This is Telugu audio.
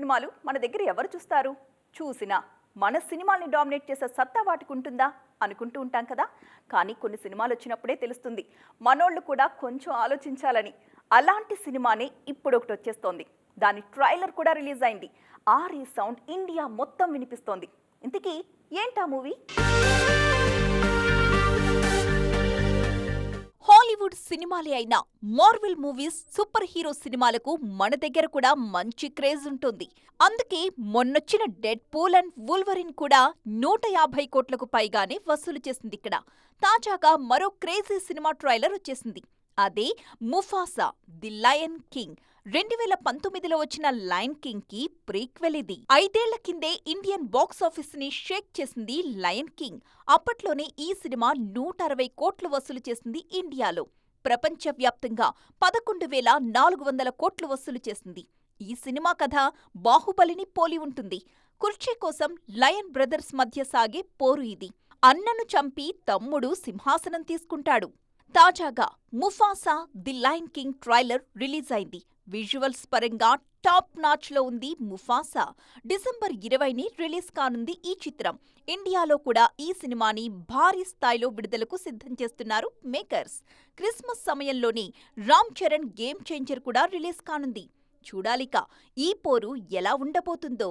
సినిమాలు మన దగ్గర ఎవరు చూస్తారు? చూసినా మన సినిమాల్ని డామినేట్ చేసే సత్తా వాటికి ఉంటుందా? అనుకుంటూ ఉంటాం కదా. కానీ కొన్ని సినిమాలు వచ్చినప్పుడే తెలుస్తుంది. మనోళ్ళు కూడా కొంచెం ఆలోచించాలని. అలాంటి సినిమానే ఇప్పుడు ఒకటి వచ్చేస్తోంది. దాని ట్రైలర్ కూడా రిలీజ్ అయింది. ఆర్ ఈ సౌండ్ ఇండియా మొత్తం వినిపిస్తోంది. ఇంతకీ ఏంటా మూవీ? సినిమాలే అయినా మార్వెల్ మూవీస్ సూపర్ హీరో సినిమాలకు మన దగ్గర కూడా మంచి క్రేజ్ ఉంటుంది. అందుకే మొన్నొచ్చిన డెడ్ పూల్ అండ్ వుల్వరిన్ కూడా నూట యాభై కోట్లకు పైగానే వసూలు చేసింది ఇక్కడ. తాజాగా మరో క్రేజీ సినిమా ట్రైలర్ వచ్చేసింది. అదే ముఫాసా ది లయన్ కింగ్. రెండు వేల పంతొమ్మిదిలో వచ్చిన లయన్ కింగ్కి ప్రీక్వెల్ ఇది. ఐదేళ్ళ కిందే ఇండియన్ బాక్సాఫీస్ని షేక్ చేసింది లయన్ కింగ్. అప్పట్లోనే ఈ సినిమా నూట అరవై కోట్లు వసూలు చేసింది ఇండియాలో. ప్రపంచవ్యాప్తంగా పదకొండు వేల నాలుగు వందల కోట్లు వసూలు చేసింది. ఈ సినిమా కథ బాహుబలిని పోలి ఉంటుంది. కుర్చీ కోసం లయన్ బ్రదర్స్ మధ్య సాగే పోరు ఇది. అన్నను చంపి తమ్ముడు సింహాసనం తీసుకుంటాడు. తాజాగా Mufasa the lion king trailer release అయింది విజువల్స్ పరంగా టాప్ నాచ్లో ఉంది ముఫాసా. డిసెంబర్ ఇరవైని రిలీజ్ కానుంది ఈ చిత్రం. ఇండియాలో కూడా ఈ సినిమాని భారీ స్థాయిలో విడుదలకు సిద్ధం చేస్తున్నారు మేకర్స్. క్రిస్మస్ సమయంలోనే రామ్ చరణ్ గేమ్ చేంజర్ కూడా రిలీజ్ కానుంది. చూడాలిక ఈ పోరు ఎలా ఉండబోతుందో.